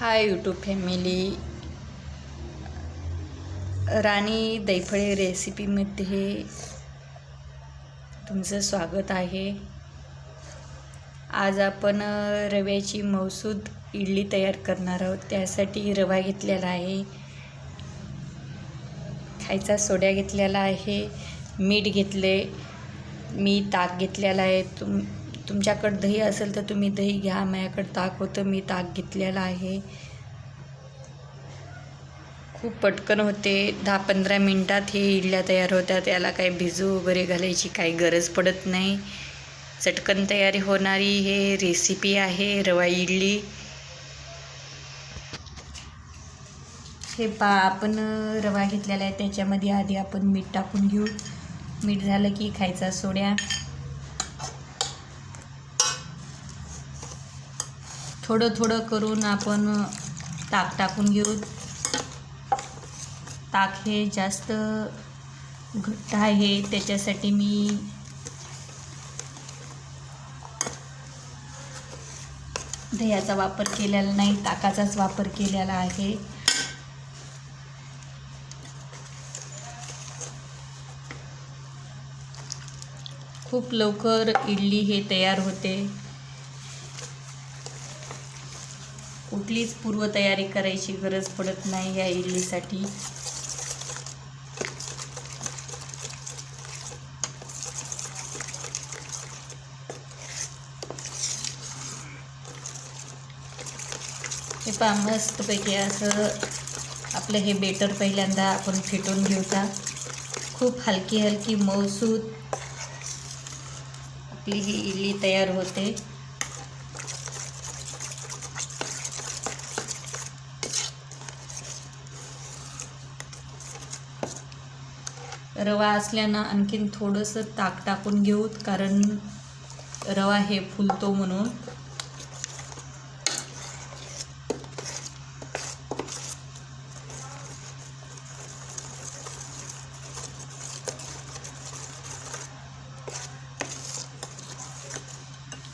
Hi YouTube family. राणी दैफळे रेसिपीमध्ये तुमचं स्वागत आहे. आज आपण रव्याची मौसूद इडली तयार करणार आहोत. त्यासाठी रवा घेतलेला आहे. खायचा सोड्या घेतलेला आहे. मीठ घेतले मी ताक घेतलेला आहे. तुम तुमच्याकडं दही असेल तर तुम्ही दही घ्या. माझ्याकडं ताक होतं मी ताक घेतलेलं आहे. खूप पटकन होते. दहा पंधरा मिनटात हे इडल्या तयार होत्या. त्याला काही भिजू वगैरे घालायची काही गरज पडत नाही. चटकन तयारी होणारी हे रेसिपी आहे रवा इडली. हे पा आपण रवा घेतलेला आहे. त्याच्यामध्ये आधी आपण मीठ टाकून घेऊ. मीठ झालं की खायचा सोड्या. थोडं थोडं करून आपण ताक टाकून घेऊ. ताक हे जास्त घट्ट आहे त्याच्यासाठी मी दह्याचा वापर केलेला नाही ताकाचाच वापर केलेला आहे. खूप लवकर इडली हे तयार होते. कुठलीच पूर्वतयारी करायची गरज पडत नाही या इडलीसाठी. हे पहा मस्तपैकी असं आपलं हे बेटर पहिल्यांदा आपण फेटून घेऊचा. खूप हलकी हलकी मऊसूत आपली ही इडली तयार होते. रवा असल्यानं आणखीन थोडंसं ताक टाकून घेऊत कारण रवा हे फुलतो म्हणून.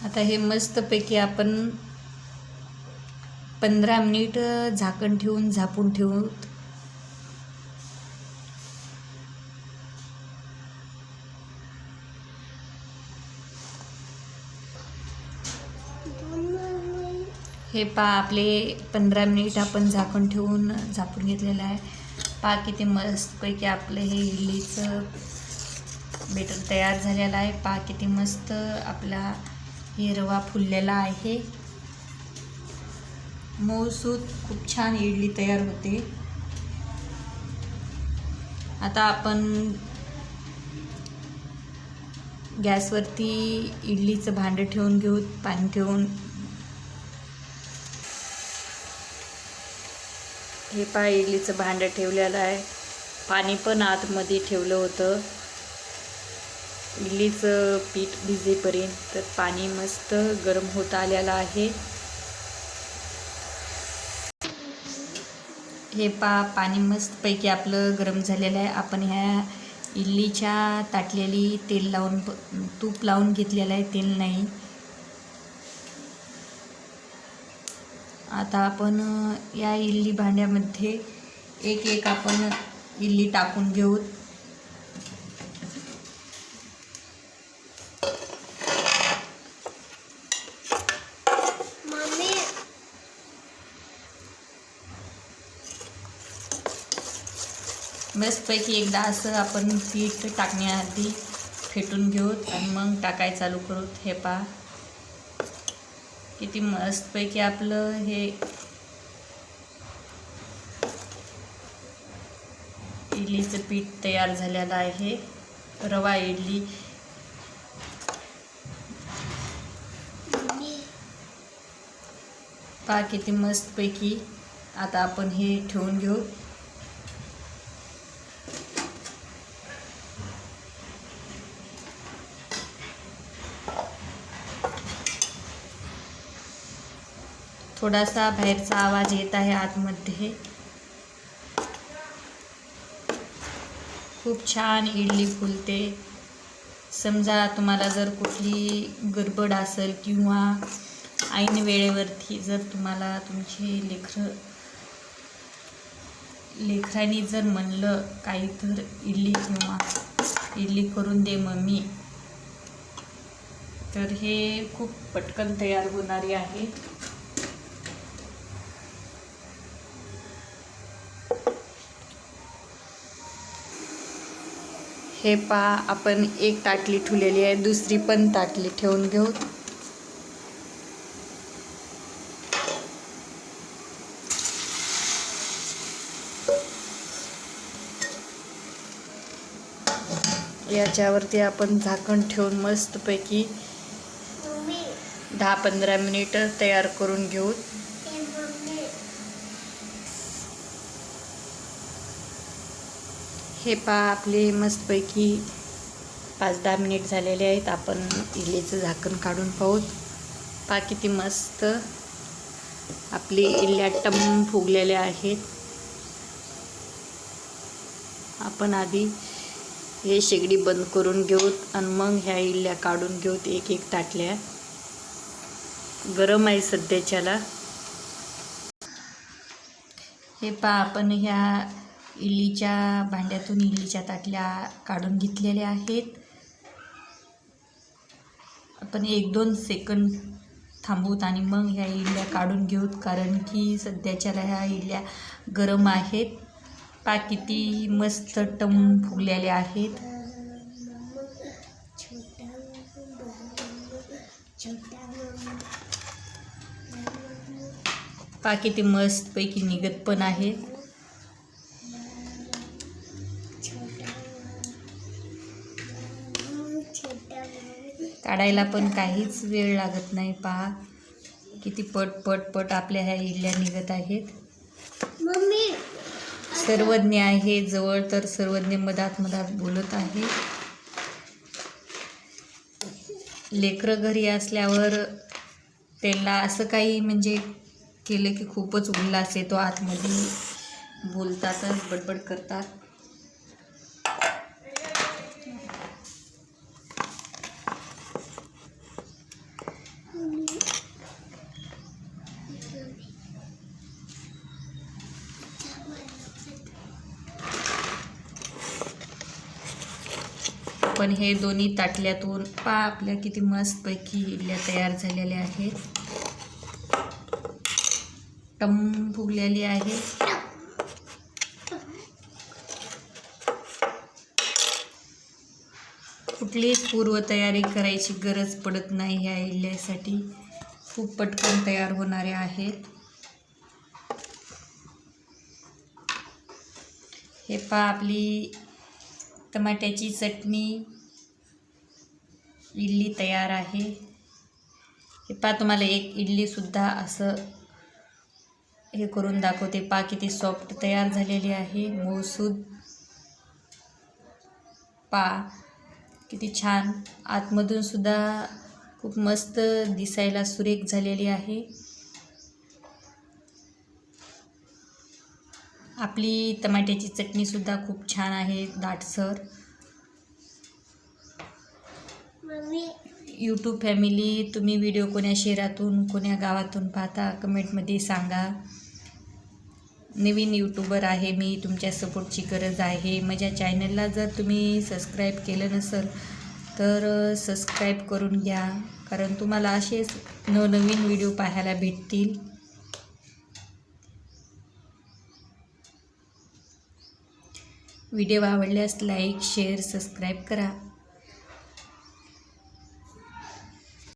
आता हे मस्तपैकी आपण पंधरा मिनिट झाकण ठेवून झापून ठेवू. हे पा आपले पंधरा मिनिट आपण झाकण ठेवून झापून घेतलेलं आहे. पा किती मस्तपैकी आपलं हे इडलीचं बेटर तयार झालेलं आहे. पा किती मस्त आपला हिरवा फुललेला आहे. मऊसूत खूप छान इडली तयार होते. आता आपण गॅसवरती इडलीचं भांडं ठेवून घेऊ पाणी ठेवून. हे पहा इडलीचं भांडं ठेवलेलं आहे. पाणी पण आतमध्ये ठेवलं होतं. इडलीचं पीठ भिजेपर्यंत तर पाणी मस्त गरम होत आलेलं आहे. हे पा पाणी मस्तपैकी आपलं गरम झालेलं आहे. आपण ह्या इडलीच्या ताटलेली तेल लावून तूप लावून घेतलेलं आहे. तेल नाही. आता आपण या इडली भांड्यामध्ये एक एक आपण इडली टाकून घेऊ. मस्तपैकी एकदा असं आपण पीठ टाकण्याआधी फेटून घेऊत आणि मग टाकाय चालू करूत हे पा किती मस्तपैकी आपलं हे. इडलीचं पीठ तयार झालेलं आहे. रवा इडली. पा किती मस्तपैकी आता आपण हे ठेवून घेऊ. थोडासा बाहेरचा आवाज येत आहे आतमध्ये. खूप छान इडली फुलते. समजा तुम्हाला जर कुठली गडबड असेल किंवा ऐन वेळेवरती जर तुम्हाला तुमचे लेखर लेखरांनी जर म्हणलं काही तर इडली किंवा इडली करून दे मम्मी तर हे खूप पटकन तयार होणारी आहे. हे पहा आपण एक ताटली ठेवलेली आहे दुसरी पण ताटली ठेवून घेऊ. याच्यावरती आपण झाकण ठेवून मस्तपैकी दहा पंधरा मिनिट तयार करून घेऊ. हे पहा आपले मस्तपैकी पाच दहा मिनिट झालेले आहेत. आपण इलेचं झाकण काढून पाहूत. पहा किती मस्त आपली इल्ल्या टम फुगलेल्या आहेत. आपण आधी हे शेगडी बंद करून घेऊत आणि मग ह्या इल्ल्या काढून घेऊत एक एक ताटल्या. गरम आहे सध्याच्याला. हे पहा आपण ह्या इडलीच्या भांड्यातून इडलीच्या ताटल्या काढून घेतलेल्या आहेत. आपण एक दोन सेकंद थांबूत आणि मग ह्या इडल्या काढून घेऊत कारण की सध्याच्या ह्या इडल्या गरम आहेत. पा किती मस्त टम फुगलेल्या आहेत. पा किती मस्तपैकी निघत पण आहेत. काढायला पण काहीच वेळ लागत नाही. पहा किती पट पट पट आपल्या ह्या इडल्या निघत आहेत. सर्वज्ञ आहे. जवळ तर सर्वज्ञ मधात मधात बोलत आहे. लेकरं घरी असल्यावर त्यांना असं काही म्हणजे केलं की खूपच उल्हास येतो. आतमध्ये बोलतातच बडबड करतात. पण हे दोन्ही ताटल्यातून पा आपल्या किती मस्तपैकी इडल्या तयार झालेल्या आहेत. टम फुगलेली आहे. कुठलीच पूर्वतयारी करायची गरज पडत नाही ह्या इडल्यासाठी. खूप पटकन तयार होणारे आहेत. हे पा आपली टमाट्याची चटणी इडली तयार आहे. हे पा तुम्हाला एक इडलीसुद्धा असं हे करून दाखवते. पा किती सॉफ्ट तयार झालेली आहे. मऊसूद. पा किती छान. आतमधून सुद्धा खूप मस्त दिसायला सुरेख झालेली आहे. आपली टमाट्याची चटणीसुद्धा खूप छान आहे दाटसर. यूट्यूब फॅमिली तुम्ही व्हिडिओ कोण्या शहरातून कोण्या गावातून पाहता कमेंटमध्ये सांगा. नवीन यूट्यूबर आहे मी तुमच्या सपोर्टची गरज आहे. माझ्या चॅनलला जर तुम्ही सबस्क्राईब केलं नसेल तर सबस्क्राईब करून घ्या. कारण तुम्हाला असेच नवनवीन व्हिडिओ पाहायला भेटतील. व्हिडिओ आवडल्यास लाईक शेअर सबस्क्राईब करा.